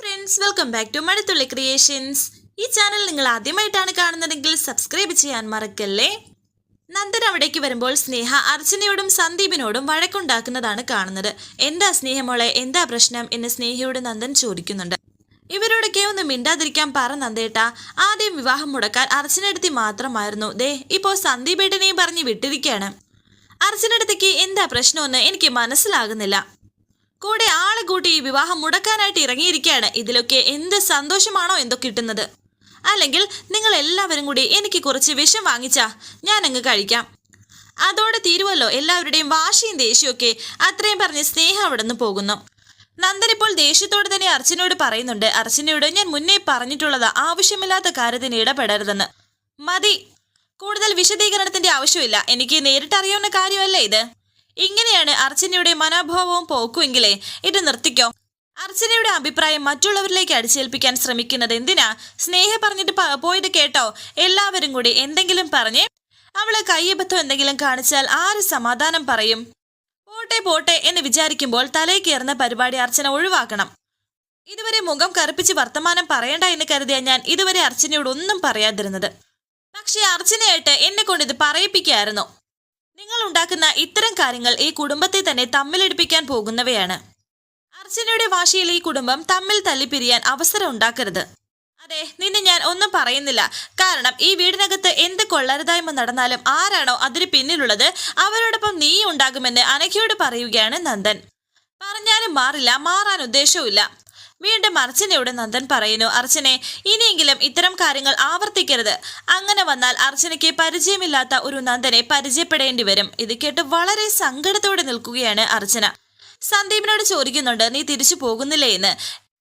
Friends welcome back to Mazhathulli creations ഈ channel നിങ്ങൾ ആദ്യമായിട്ടാണ് കാണുന്നതെങ്കിൽ സബ്സ്ക്രൈബ് ചെയ്യാൻ മറക്കല്ലേ? നന്ദൻ അവിടേക്ക് വരുമ്പോൾ സ്നേഹ അർച്ചനയോടും സന്ദീപിനോടും വഴക്കുണ്ടാക്കുന്നതാണ് കാണുന്നത്. എന്താ സ്നേഹമോളെ എന്താ പ്രശ്നം എന്ന് സ്നേഹയോട് നന്ദൻ ചോദിക്കുന്നുണ്ട്. ഇവരോടൊക്കെ ഒന്ന് മിണ്ടാതിരിക്കാൻ പറ നന്ദേട്ട. ആദ്യം വിവാഹം മുടക്കാൻ അർച്ചനടുത്തി മാത്രമായിരുന്നു. ദേ ഇപ്പോൾ സന്ദീപേട്ടനെയും പറഞ്ഞ് വിട്ടിരിക്കുകയാണ് അർച്ചനടുത്തേക്ക് എന്താ പ്രശ്നമെന്ന് എനിക്ക് മനസ്സിലാകുന്നില്ല. കൂടെ ആളെ കൂട്ടി ഈ വിവാഹം മുടക്കാനായിട്ട് ഇറങ്ങിയിരിക്കുകയാണ് ഇതിലൊക്കെ എന്ത് സന്തോഷമാണോ എന്തോ കിട്ടുന്നത്. അല്ലെങ്കിൽ നിങ്ങൾ എല്ലാവരും കൂടി എനിക്ക് കുറച്ച് വിഷം വാങ്ങിച്ചാ ഞാൻ അങ്ങ് കഴിക്കാം. അതോടെ തീരുവല്ലോ എല്ലാവരുടെയും വാശിയും ദേഷ്യമൊക്കെ അത്രയും പറഞ്ഞ് സ്നേഹം അവിടെ നിന്ന് പോകുന്നു. നന്ദൻ ഇപ്പോൾ ദേഷ്യത്തോട് തന്നെ അർച്ചനയോട് പറയുന്നുണ്ട്. അർച്ചനയോട് ഞാൻ മുന്നേ പറഞ്ഞിട്ടുള്ളത് ആവശ്യമില്ലാത്ത കാര്യത്തിന് ഇടപെടരുതെന്ന്. മതി. കൂടുതൽ വിശദീകരണത്തിന്റെ ആവശ്യമില്ല. എനിക്ക് നേരിട്ടറിയാവുന്ന കാര്യമല്ലേ ഇത്? ഇങ്ങനെയാണ് അർച്ചനയുടെ മനോഭാവവും പോക്കുമെങ്കിലേ ഇത് നിർത്തിക്കോ. അർച്ചനയുടെ അഭിപ്രായം മറ്റുള്ളവരിലേക്ക് അടിച്ചേൽപ്പിക്കാൻ ശ്രമിക്കുന്നത് എന്തിനാ? സ്നേഹ പറഞ്ഞിട്ട് പോയത് കേട്ടോ. എല്ലാവരും കൂടി എന്തെങ്കിലും പറഞ്ഞ് അവളെ കയ്യബദ്ധം എന്തെങ്കിലും കാണിച്ചാൽ ആര് സമാധാനം പറയും? പോട്ടെ പോട്ടെ എന്ന് വിചാരിക്കുമ്പോൾ തലേ കയറുന്ന പരിപാടി അർച്ചന ഒഴിവാക്കണം. ഇതുവരെ മുഖം കറുപ്പിച്ച് വർത്തമാനം പറയണ്ട എന്ന് കരുതിയ ഞാൻ ഇതുവരെ അർച്ചനയോട് ഒന്നും പറയാതിരുന്നത്. പക്ഷേ അർച്ചനയായിട്ട് എന്നെ കൊണ്ട് ഇത് പറയിപ്പിക്കായിരുന്നു. നിങ്ങൾ ഉണ്ടാക്കുന്ന ഇത്തരം കാര്യങ്ങൾ ഈ കുടുംബത്തെ തന്നെ തമ്മിലടിപ്പിക്കാൻ പോകുന്നവയാണ്. അർച്ചനയുടെ വാശിയിൽ ഈ കുടുംബം തമ്മിൽ തല്ലിപ്പിരിയാൻ അവസരം ഉണ്ടാക്കരുത്. അതെ നിന്നെ ഞാൻ ഒന്നും പറയുന്നില്ല. കാരണം ഈ വീടിനകത്ത് എന്ത് കൊള്ളരുതായ്മ നടന്നാലും ആരാണോ അതിന് പിന്നിലുള്ളത് അവരോടൊപ്പം നീ ഉണ്ടാകുമെന്ന് അനഘയോട് പറയുകയാണ് നന്ദൻ. പറഞ്ഞാലും മാറില്ല മാറാൻ ഉദ്ദേശവുമില്ല. വീണ്ടും അർച്ചനയോട് നന്ദൻ പറയുന്നു അർച്ചനെ ഇനിയെങ്കിലും ഇത്തരം കാര്യങ്ങൾ ആവർത്തിക്കരുത്. അങ്ങനെ വന്നാൽ അർച്ചനയ്ക്ക് പരിചയമില്ലാത്ത ഒരു നന്ദനെ പരിചയപ്പെടേണ്ടി വരും. ഇത് കേട്ട് വളരെ സങ്കടത്തോടെ നിൽക്കുകയാണ് അർച്ചന. സന്ദീപിനോട് ചോദിക്കുന്നുണ്ട് നീ തിരിച്ചു പോകുന്നില്ലേ എന്ന്?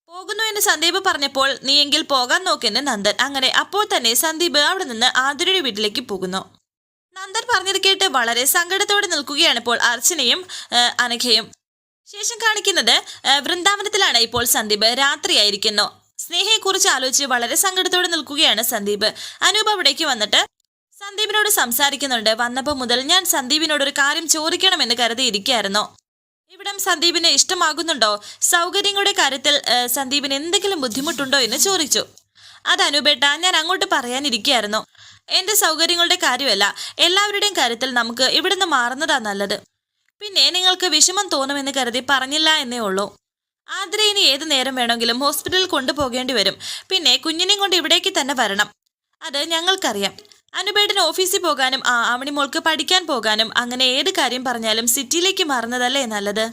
പോകുന്നു എന്ന് സന്ദീപ് പറഞ്ഞപ്പോൾ നീ എങ്കിൽ പോകാൻ നോക്കെന്ന് നന്ദൻ. അങ്ങനെ അപ്പോൾ തന്നെ സന്ദീപ് അവിടെ നിന്ന് ആതിരയുടെ വീട്ടിലേക്ക് പോകുന്നു. നന്ദൻ പറഞ്ഞത് കേട്ട് വളരെ സങ്കടത്തോടെ നിൽക്കുകയാണ് ഇപ്പോൾ അർച്ചനയും അനഘയും. ശേഷം കാണിക്കുന്നത് വൃന്ദാവനത്തിലാണ് ഇപ്പോൾ സന്ദീപ് രാത്രിയായിരിക്കുന്നു. സ്നേഹയെക്കുറിച്ച് ആലോചിച്ച് വളരെ സങ്കടത്തോടെ നിൽക്കുകയാണ് സന്ദീപ്. അനൂപ് അവിടേക്ക് വന്നിട്ട് സന്ദീപിനോട് സംസാരിക്കുന്നുണ്ട്. വന്നപ്പോൾ മുതൽ ഞാൻ സന്ദീപിനോട് ഒരു കാര്യം ചോദിക്കണമെന്ന് കരുതിയിരിക്കുകയായിരുന്നു. ഇവിടം സന്ദീപിന് ഇഷ്ടമാകുന്നുണ്ടോ? സൗകര്യങ്ങളുടെ കാര്യത്തിൽ സന്ദീപിന് എന്തെങ്കിലും ബുദ്ധിമുട്ടുണ്ടോ എന്ന് ചോദിച്ചു. അത് അനൂപേട്ട ഞാൻ അങ്ങോട്ട് പറയാനിരിക്കുകയായിരുന്നു. എന്റെ സൗകര്യങ്ങളുടെ കാര്യമല്ല. എല്ലാവരുടെയും കാര്യത്തിൽ നമുക്ക് ഇവിടുന്ന് മാറുന്നതാ നല്ലത്. പിന്നെ നിങ്ങൾക്ക് വിഷമം തോന്നുമെന്ന് കരുതി പറഞ്ഞില്ല എന്നേ ഉള്ളൂ. ആതിര ഇനി ഏത് നേരം വേണമെങ്കിലും ഹോസ്പിറ്റലിൽ കൊണ്ടുപോകേണ്ടി വരും. പിന്നെ കുഞ്ഞിനെയും കൊണ്ട് ഇവിടേക്ക് തന്നെ വരണം. അത് ഞങ്ങൾക്കറിയാം. അനുപേട്ടന് ഓഫീസിൽ പോകാനും ആ അവണിമോൾക്ക് പഠിക്കാൻ പോകാനും അങ്ങനെ ഏത് കാര്യം പറഞ്ഞാലും സിറ്റിയിലേക്ക് മാറുന്നതല്ലേ നല്ലത്?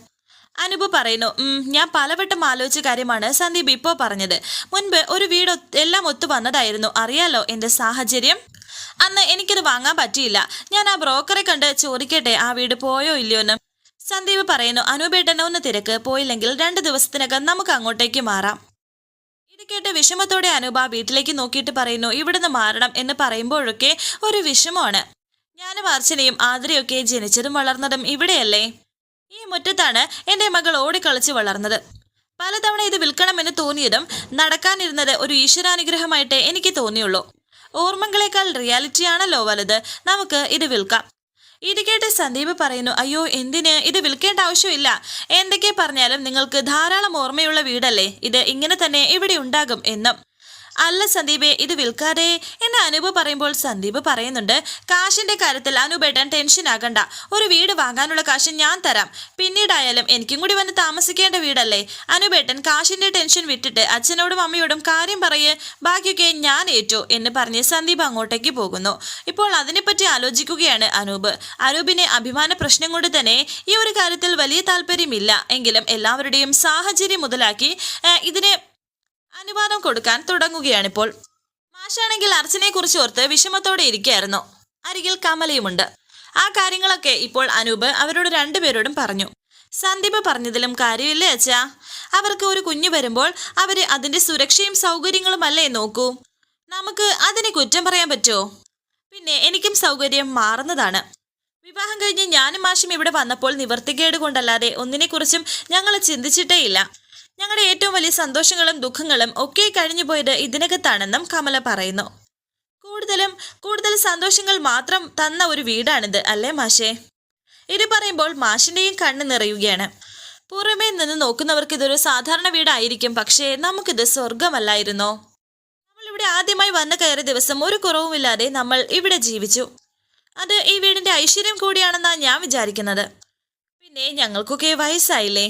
അനുപ് പറയുന്നു ഞാൻ പലവട്ടം ആലോചിച്ച കാര്യമാണ് സന്ദീപ് ഇപ്പോൾ പറഞ്ഞത്. മുൻപ് ഒരു വീട് എല്ലാം ഒത്തു വന്നതായിരുന്നു. അറിയാലോ എന്റെ സാഹചര്യം? അന്ന് എനിക്കത് വാങ്ങാൻ പറ്റിയില്ല. ഞാൻ ആ ബ്രോക്കറെ കണ്ട് ചോദിക്കട്ടെ ആ വീട് പോയോ ഇല്ലയോ എന്ന്. സന്ദീപ് പറയുന്നു അനുപേട്ടനെ ഒന്ന് തിരക്ക്. പോയില്ലെങ്കിൽ രണ്ട് ദിവസത്തിനകം നമുക്ക് അങ്ങോട്ടേക്ക് മാറാം. ഇത് കേട്ട് വിഷമത്തോടെ അനുപ വീട്ടിലേക്ക് നോക്കിയിട്ട് പറയുന്നു ഇവിടുന്ന് മാറണം എന്ന് പറയുമ്പോഴൊക്കെ ഒരു വിഷമമാണ്. ഞാനും അർച്ചനയും ആതിരയൊക്കെ ജനിച്ചതും വളർന്നതും ഇവിടെയല്ലേ? ഈ മുറ്റത്താണ് എന്റെ മകൾ ഓടിക്കളിച്ച് വളർന്നത്. പലതവണ ഇത് വിൽക്കണമെന്ന് തോന്നിയതും നടക്കാനിരുന്നത് ഒരു ഈശ്വരാനുഗ്രഹമായിട്ടേ എനിക്ക് തോന്നിയുള്ളൂ. ഓർമ്മകളേക്കാൾ റിയാലിറ്റി ആണല്ലോ വലുത്. നമുക്ക് ഇത് വിൽക്കാം. ഇത് കേട്ട് സന്ദീപ് പറയുന്നു അയ്യോ എന്തിന്? ഇത് വിൽക്കേണ്ട ആവശ്യമില്ല. എന്തൊക്കെ പറഞ്ഞാലും നിങ്ങൾക്ക് ധാരാളം ഓർമ്മയുള്ള വീടല്ലേ? ഇത് ഇങ്ങനെ തന്നെ ഇവിടെ ഉണ്ടാകും എന്നും. അല്ല സന്ദീപേ ഇത് വിൽക്കാതെ. എന്ന് അനൂപ് പറയുമ്പോൾ സന്ദീപ് പറയുന്നുണ്ട് കാശിന്റെ കാര്യത്തിൽ അനൂപേട്ടൻ ടെൻഷൻ ആകണ്ട. ഒരു വീട് വാങ്ങാനുള്ള കാശ് ഞാൻ തരാം. പിന്നീടായാലും എനിക്കും കൂടി വന്ന് താമസിക്കേണ്ട വീടല്ലേ? അനൂപേട്ടൻ കാശിന്റെ ടെൻഷൻ വിട്ടിട്ട് അച്ഛനോടും അമ്മയോടും കാര്യം പറയ്. ബാക്കിയൊക്കെ ഞാൻ ഏറ്റു എന്ന് പറഞ്ഞ് സന്ദീപ് അങ്ങോട്ടേക്ക് പോകുന്നു. ഇപ്പോൾ അതിനെപ്പറ്റി ആലോചിക്കുകയാണ് അനൂപ്. അനൂപിന് അഭിമാന പ്രശ്നം കൊണ്ട് തന്നെ ഈ ഒരു കാര്യത്തിൽ വലിയ താല്പര്യമില്ല. എങ്കിലും എല്ലാവരുടെയും സാഹചര്യം മുതലാക്കി ഇതിന് അനുവാദം കൊടുക്കാൻ തുടങ്ങുകയാണിപ്പോൾ. മാഷാണെങ്കിൽ അർച്ചനെ കുറിച്ച് ഓർത്ത് വിഷമത്തോടെ ഇരിക്കുകയായിരുന്നു. അരികിൽ കമലയുമുണ്ട്. ആ കാര്യങ്ങളൊക്കെ ഇപ്പോൾ അനൂപ് അവരോട് രണ്ടുപേരോടും പറഞ്ഞു. സന്ദീപ് പറഞ്ഞതിലും കാര്യമില്ലേ അച്ഛാ? അവർക്ക് ഒരു കുഞ്ഞു വരുമ്പോൾ അവർ അതിന്റെ സുരക്ഷയും സൗകര്യങ്ങളും അല്ലേ നോക്കൂ? നമുക്ക് അതിനെ കുറ്റം പറയാൻ പറ്റുമോ? പിന്നെ എനിക്കും സൗകര്യം മാറുന്നതാണ്. വിവാഹം കഴിഞ്ഞ് ഞാനും മാഷും ഇവിടെ വന്നപ്പോൾ നിവർത്തികേട് കൊണ്ടല്ലാതെ ഒന്നിനെക്കുറിച്ചും ഞങ്ങൾ ചിന്തിച്ചിട്ടേയില്ല. ഞങ്ങളുടെ ഏറ്റവും വലിയ സന്തോഷങ്ങളും ദുഃഖങ്ങളും ഒക്കെ കഴിഞ്ഞു പോയത് ഇതിനകത്താണെന്നും കമല പറയുന്നു. കൂടുതലും കൂടുതൽ സന്തോഷങ്ങൾ മാത്രം തന്ന ഒരു വീടാണിത് അല്ലേ മാഷേ? ഇത് പറയുമ്പോൾ മാഷിന്റെയും കണ്ണ് നിറയുകയാണ്. പുറമേ നിന്ന് നോക്കുന്നവർക്ക് ഇതൊരു സാധാരണ വീടായിരിക്കും പക്ഷേ നമുക്കിത് സ്വർഗമല്ലായിരുന്നോ നമ്മൾ ഇവിടെ ആദ്യമായി വന്നു കയറിയ ദിവസം ഒരു കുറവുമില്ലാതെ നമ്മൾ ഇവിടെ ജീവിച്ചു. അത് ഈ വീടിന്റെ ഐശ്വര്യം കൂടിയാണെന്നാണ് ഞാൻ വിചാരിക്കുന്നത്. പിന്നെ ഞങ്ങൾക്കൊക്കെ വയസ്സായില്ലേ?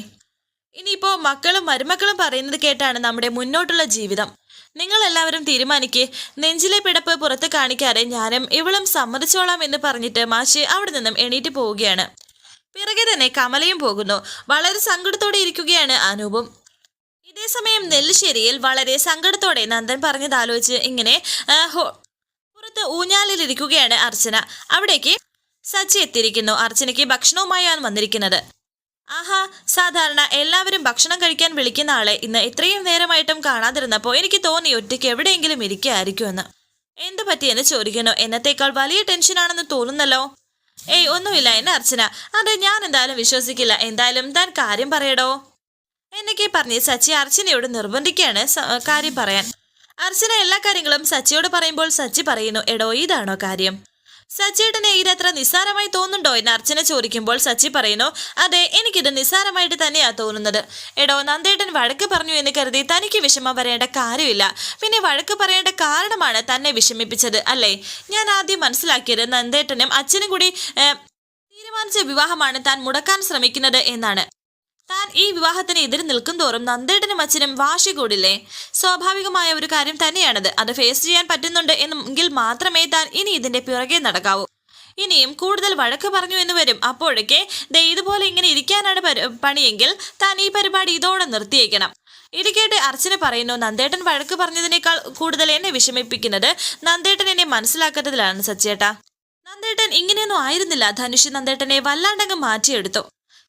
ഇനിയിപ്പോ മക്കളും മരുമക്കളും പറയുന്നത് കേട്ടാണ് നമ്മുടെ മുന്നോട്ടുള്ള ജീവിതം. നിങ്ങൾ എല്ലാവരും തീരുമാനിക്ക്. നെഞ്ചിലെ പിടപ്പ് പുറത്ത് കാണിക്കാതെ ഞാനും ഇവളും സമ്മതിച്ചോളാം എന്ന് പറഞ്ഞിട്ട് മാഷി അവിടെ നിന്നും എണീറ്റ് പോവുകയാണ്. പിറകെ തന്നെ കമലയും പോകുന്നു. വളരെ സങ്കടത്തോടെ ഇരിക്കുകയാണ് അനൂപും. ഇതേ സമയം നെല്ലിശ്ശേരിയിൽ വളരെ സങ്കടത്തോടെ നന്ദൻ പറഞ്ഞതാലോചിച്ച് ഇങ്ങനെ പുറത്ത് ഊഞ്ഞാലിലിരിക്കുകയാണ് അർച്ചന. അവിടേക്ക് സച്ചി എത്തിയിരിക്കുന്നു. അർച്ചനയ്ക്ക് ഭക്ഷണവുമായാണ് വന്നിരിക്കുന്നത്. ആഹാ സാധാരണ എല്ലാവരും ഭക്ഷണം കഴിക്കാൻ വിളിക്കുന്ന ആളെ ഇന്ന് ഇത്രയും നേരമായിട്ടും കാണാതിരുന്നപ്പോൾ എനിക്ക് തോന്നി ഒറ്റയ്ക്ക് എവിടെയെങ്കിലും ഇരിക്കുകയായിരിക്കുമെന്ന് എന്തു പറ്റിയെന്ന് ചോദിക്കണോ എന്നത്തേക്കാൾ വലിയ ടെൻഷനാണെന്ന് തോന്നുന്നല്ലോ. ഏയ് ഒന്നുമില്ല എന്നെ അർച്ചന. അത് ഞാൻ എന്തായാലും വിശ്വസിക്കില്ല. എന്തായാലും താൻ കാര്യം പറയടോ. എന്നൊക്കെ പറഞ്ഞ് സച്ചി അർച്ചനയോട് നിർബന്ധിക്കുകയാണ് കാര്യം പറയാൻ. അർച്ചന എല്ലാ കാര്യങ്ങളും സച്ചിയോട് പറയുമ്പോൾ സച്ചി പറയുന്നു എടോ ഇതാണോ കാര്യം? സച്ചിയേട്ടനെ ഇതത്ര നിസ്സാരമായി തോന്നുന്നുണ്ടോ എന്ന് അർച്ചന ചോദിക്കുമ്പോൾ സച്ചി പറയുന്നു അതെ എനിക്കിത് നിസ്സാരമായിട്ട് തന്നെയാ തോന്നുന്നത്. എടോ നന്ദേട്ടൻ വഴക്ക് പറഞ്ഞു എന്ന് കരുതി തനിക്ക് വിഷമം വരേണ്ട കാര്യമില്ല. പിന്നെ വഴക്ക് പറയേണ്ട കാരണമാണ് തന്നെ വിഷമിപ്പിച്ചത് അല്ലേ? ഞാൻ ആദ്യം മനസ്സിലാക്കിയത് നന്ദേട്ടനും അച്ഛനും കൂടി തീരുമാനിച്ച വിവാഹമാണ് താൻ മുടക്കാൻ ശ്രമിക്കുന്നത് എന്നാണ്. താൻ ഈ വിവാഹത്തിന് എതിര് നിൽക്കും തോറും നന്ദേട്ടനും അച്ഛനും വാശി കൂടില്ലേ? സ്വാഭാവികമായ ഒരു കാര്യം തന്നെയാണത്. അത് ഫേസ് ചെയ്യാൻ പറ്റുന്നുണ്ട് എന്നെങ്കിൽ മാത്രമേ താൻ ഇനി ഇതിന്റെ പിറകെ നടക്കാവൂ. ഇനിയും കൂടുതൽ വഴക്ക് പറഞ്ഞു എന്ന് വരും. അപ്പോഴൊക്കെ ദേ ഇതുപോലെ ഇങ്ങനെ ഇരിക്കാനാണ് പണിയെങ്കിൽ താൻ ഈ പരിപാടി ഇതോടെ നിർത്തിയേക്കണം. ഇത് കേട്ട് അർച്ചന പറയുന്നു നന്ദേട്ടൻ വഴക്ക് പറഞ്ഞതിനേക്കാൾ കൂടുതൽ എന്നെ വിഷമിപ്പിക്കുന്നത് നന്ദേട്ടൻ എന്നെ മനസ്സിലാക്കാത്തതിലാണ് സച്ചേട്ട. നന്ദേട്ടൻ ഇങ്ങനെയൊന്നും ആയിരുന്നില്ല. ധനുഷ് നന്ദേട്ടനെ വല്ലാണ്ടങ്ങ് മാറ്റിയെടുത്തു.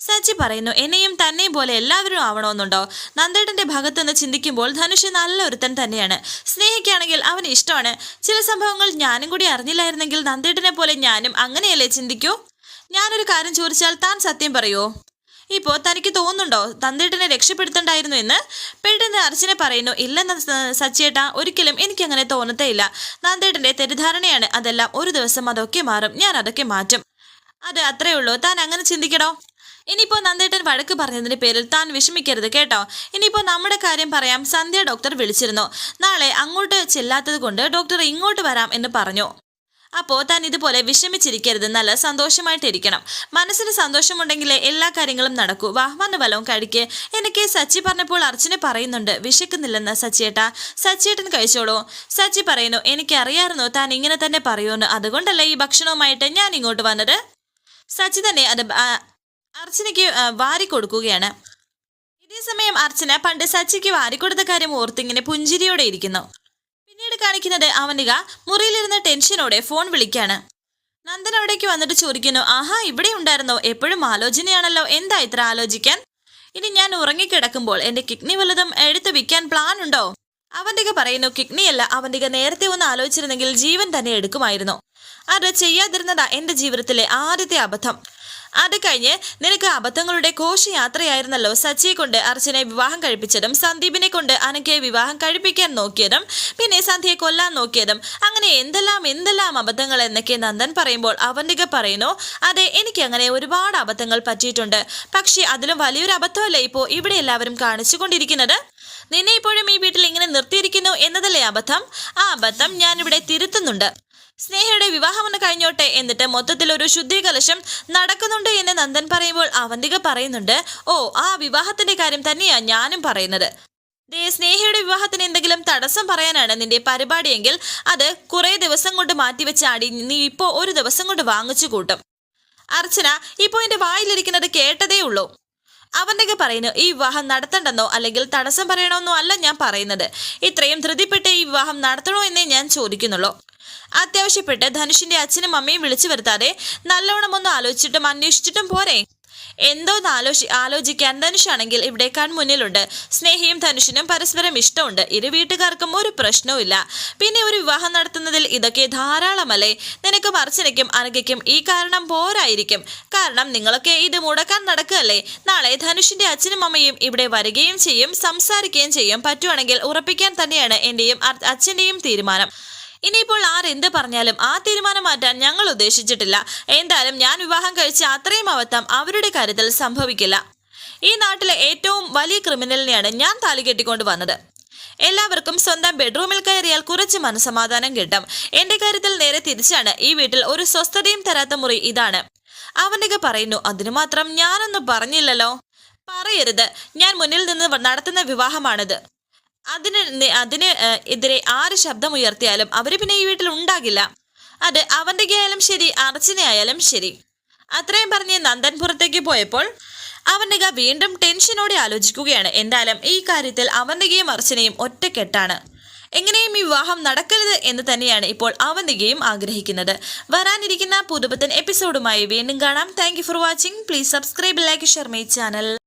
സച്ചി പറയുന്നു എന്നെയും തന്നെയും പോലെ എല്ലാവരും ആവണമെന്നുണ്ടോ? നന്ദേട്ടന്റെ ഭാഗത്തുനിന്ന് ചിന്തിക്കുമ്പോൾ ധനുഷ് നല്ല ഒരുത്തൻ തന്നെയാണ്. സ്നേഹിക്കുകയാണെങ്കിൽ അവന് ഇഷ്ടമാണ്. ചില സംഭവങ്ങൾ ഞാനും കൂടി അറിഞ്ഞില്ലായിരുന്നെങ്കിൽ നന്ദേട്ടനെ പോലെ ഞാനും അങ്ങനെയല്ലേ ചിന്തിക്കൂ? ഞാനൊരു കാര്യം ചോദിച്ചാൽ താൻ സത്യം പറയുമോ ഇപ്പോൾ തനിക്ക് തോന്നുന്നുണ്ടോ? തന്തേട്ടനെ രക്ഷപ്പെടുത്തണ്ടായിരുന്നു എന്ന്? പെട്ടെന്ന് അർച്ചന പറയുന്നു ഇല്ലെന്ന് സ- സച്ചിയേട്ടാ ഒരിക്കലും എനിക്കങ്ങനെ തോന്നത്തേ ഇല്ല നന്ദേട്ടന്റെ തെറ്റിദ്ധാരണയാണ്. അതെല്ലാം ഒരു ദിവസം അതൊക്കെ മാറും. ഞാൻ അതൊക്കെ മാറ്റും. അത് അത്രയേ ഉള്ളൂ. താൻ അങ്ങനെ ചിന്തിക്കണോ? ഇനിയിപ്പോ നന്ദേട്ടൻ വഴക്ക് പറഞ്ഞതിന്റെ പേരിൽ താൻ വിഷമിക്കരുത് കേട്ടോ. ഇനിയിപ്പോൾ നമ്മുടെ കാര്യം പറയാം. സന്ധ്യ ഡോക്ടർ വിളിച്ചിരുന്നു. നാളെ അങ്ങോട്ട് ചെല്ലാത്തത് കൊണ്ട് ഡോക്ടർ ഇങ്ങോട്ട് വരാം എന്ന് പറഞ്ഞു. അപ്പോൾ താൻ ഇതുപോലെ വിഷമിച്ചിരിക്കരുത്. നല്ല സന്തോഷമായിട്ടിരിക്കണം. മനസ്സിന് സന്തോഷമുണ്ടെങ്കിലേ എല്ലാ കാര്യങ്ങളും നടക്കൂ. വാഹ്വാന ഫലവും കഴിക്ക് എനിക്ക് സച്ചി പറഞ്ഞപ്പോൾ അർച്ചന പറയുന്നുണ്ട്. വിശക്കുന്നില്ലെന്ന് സച്ചിയേട്ടാ. സച്ചിയേട്ടൻ കഴിച്ചോളൂ. സച്ചി പറയുന്നു എനിക്കറിയായിരുന്നു താൻ ഇങ്ങനെ തന്നെ പറയുമെന്ന്. അതുകൊണ്ടല്ലേ ഈ ഭക്ഷണവുമായിട്ട് ഞാൻ ഇങ്ങോട്ട് വന്നത്? സച്ചി തന്നെ അത് അർച്ചനയ്ക്ക് വാരി കൊടുക്കുകയാണ് ഇതേസമയം അർച്ചന പണ്ട് സച്ചിക്ക് വാരിക്കൊടുത്ത കാര്യം ഓർത്തിങ്ങനെ പുഞ്ചിരിയോടെ ഇരിക്കുന്നു. പിന്നീട് കാണിക്കുന്നത് അവനിക മുറിയിലിരുന്ന് ടെൻഷനോടെ ഫോൺ വിളിക്കാണ്. നന്ദൻ അവിടേക്ക് വന്നിട്ട് ചോദിക്കുന്നു ആഹാ ഇവിടെ ഉണ്ടായിരുന്നോ? എപ്പോഴും ആലോചനയാണല്ലോ. എന്താ ഇത്ര ആലോചിക്കാൻ? ഇനി ഞാൻ ഉറങ്ങിക്കിടക്കുമ്പോൾ എന്റെ കിഡ്നി വല്ലതും എടുത്തു വിൽക്കാൻ പ്ലാൻ ഉണ്ടോ? അവന്തിക പറയുന്നു കിഡ്നിയല്ല അവന്തിക നേരത്തെ ഒന്ന് ആലോചിച്ചിരുന്നെങ്കിൽ ജീവൻ തന്നെ എടുക്കുമായിരുന്നു. അത് ചെയ്യാതിരുന്നതാ എന്റെ ജീവിതത്തിലെ ആദ്യത്തെ അബദ്ധം. അത് കഴിഞ്ഞ് നിനക്ക് അബദ്ധങ്ങളുടെ ഘോഷയാത്രയായിരുന്നല്ലോ സച്ചിയെ കൊണ്ട് അർച്ചനെ വിവാഹം കഴിപ്പിച്ചതും സന്ദീപിനെ കൊണ്ട് അനക്കയെ വിവാഹം കഴിപ്പിക്കാൻ നോക്കിയതും പിന്നെ സന്ധ്യയെ കൊല്ലാൻ നോക്കിയതും. അങ്ങനെ എന്തെല്ലാം എന്തെല്ലാം അബദ്ധങ്ങൾ എന്നൊക്കെ നന്ദൻ പറയുമ്പോൾ അവന്തിക പറയുന്നു അതെ എനിക്ക് അങ്ങനെ ഒരുപാട് അബദ്ധങ്ങൾ പറ്റിയിട്ടുണ്ട്. പക്ഷേ അതിലും വലിയൊരു അബദ്ധമല്ലേ ഇപ്പോൾ ഇവിടെ എല്ലാവരും കാണിച്ചുകൊണ്ടിരിക്കുന്നത് നിന്നെ ഇപ്പോഴും ഈ വീട്ടിൽ ഇങ്ങനെ നിർത്തിയിരിക്കുന്നു എന്നതല്ലേ അബദ്ധം? ആ അബദ്ധം ഞാനിവിടെ തിരുത്തുന്നുണ്ട്. സ്നേഹയുടെ വിവാഹമൊന്ന് കഴിഞ്ഞോട്ടെ എന്നിട്ട് മൊത്തത്തിൽ ഒരു ശുദ്ധീകലശം നടക്കുന്നുണ്ട് എന്ന് നന്ദൻ പറയുമ്പോൾ അവന്തിക പറയുന്നുണ്ട് ഓ ആ വിവാഹത്തിന്റെ കാര്യം തന്നെയാ ഞാനും പറയുന്നത്. ദേ സ്നേഹയുടെ വിവാഹത്തിന് എന്തെങ്കിലും തടസ്സം പറയാനാണ് നിന്റെ പരിപാടിയെങ്കിൽ അത് കുറെ ദിവസം കൊണ്ട് മാറ്റിവെച്ച അടി നീ ഇപ്പോ ഒരു ദിവസം കൊണ്ട് വാങ്ങിച്ചു കൂട്ടും. അർച്ചന ഇപ്പോ എന്റെ വായിലിരിക്കുന്നത് കേട്ടതേ ഉള്ളൂ. അവന്റെ പറയുന്നു ഈ വിവാഹം നടത്തണ്ടെന്നോ അല്ലെങ്കിൽ തടസ്സം പറയണമെന്നോ അല്ല ഞാൻ പറയുന്നത്. ഇത്രയും ധൃതിപ്പെട്ട് ഈ വിവാഹം നടത്തണോ എന്നേ ഞാൻ ചോദിക്കുന്നുള്ളൂ. അത്യാവശ്യപ്പെട്ട് ധനുഷിന്റെ അച്ഛനും അമ്മയും വിളിച്ചു വരുത്താതെ നല്ലവണ്ണം ഒന്ന് ആലോചിച്ചിട്ടും അന്വേഷിച്ചിട്ടും പോരെ. എന്തോന്ന് ആലോചി ആലോചിക്കാൻ ധനുഷാണെങ്കിൽ ഇവിടെ കൺമുന്നിലുണ്ട് സ്നേഹിയും ധനുഷിനും പരസ്പരം ഇഷ്ടമുണ്ട്. ഇരു വീട്ടുകാർക്കും ഒരു പ്രശ്നവുമില്ല പിന്നെ ഒരു വിവാഹം നടത്തുന്നതിൽ ഇതൊക്കെ ധാരാളമല്ലേ? നിനക്കും അർച്ചനയ്ക്കും അനഘയ്ക്കും ഈ കാരണം പോരായിരിക്കും. കാരണം നിങ്ങളൊക്കെ ഇത് മുടക്കാൻ നടക്കുകയല്ലേ? നാളെ ധനുഷിന്റെ അച്ഛനും അമ്മയും ഇവിടെ വരികയും ചെയ്യും സംസാരിക്കുകയും ചെയ്യും. പറ്റുവാണെങ്കിൽ ഉറപ്പിക്കാൻ തന്നെയാണ് എന്റെയും അച്ഛന്റെയും തീരുമാനം. ഇനിയിപ്പോൾ ആരെന്ത് പറഞ്ഞാലും ആ തീരുമാനം മാറ്റാൻ ഞങ്ങൾ ഉദ്ദേശിച്ചിട്ടില്ല. എന്തായാലും ഞാൻ വിവാഹം കഴിച്ച അത്രയും അബദ്ധം അവരുടെ കാര്യത്തിൽ സംഭവിക്കില്ല. ഈ നാട്ടിലെ ഏറ്റവും വലിയ ക്രിമിനലിനെയാണ് ഞാൻ താലി കെട്ടിക്കൊണ്ട് വന്നത്. എല്ലാവർക്കും സ്വന്തം ബെഡ്റൂമിൽ കയറിയാൽ കുറച്ച് മനസമാധാനം കിട്ടും. എന്റെ കാര്യത്തിൽ നേരെ തിരിച്ചാണ് ഈ വീട്ടിൽ ഒരു സ്വസ്ഥതയും തരാത്ത മുറി ഇതാണ്. അവന്റെ പറയുന്നു അതിനു മാത്രം ഞാനൊന്നും പറഞ്ഞില്ലല്ലോ. പറയരുത്. ഞാൻ മുന്നിൽ നിന്ന് നടത്തുന്ന വിവാഹമാണിത്. അതിന് അതിന് എതിരെ ആര് ശബ്ദമുയർത്തിയാലും അവർ പിന്നെ ഈ വീട്ടിൽ ഉണ്ടാകില്ല. അത് അവന്റെ ആയാലും ശരി അർച്ചനയായാലും ശരി. അത്രയും പറഞ്ഞ് നന്ദൻ പുറത്തേക്ക് പോയപ്പോൾ അവന്റെ വീണ്ടും ടെൻഷനോടെ ആലോചിക്കുകയാണ്. എന്തായാലും ഈ കാര്യത്തിൽ അവന്തികയും അർച്ചനയും ഒറ്റക്കെട്ടാണ്. എങ്ങനെയും ഈ വിവാഹം നടക്കരുത് എന്ന് തന്നെയാണ് ഇപ്പോൾ അവന്തികയും ആഗ്രഹിക്കുന്നത്. വരാനിരിക്കുന്ന പുതുപത്തൻ എപ്പിസോഡുമായി വീണ്ടും കാണാം. Thank for watching please subscribe like share my channel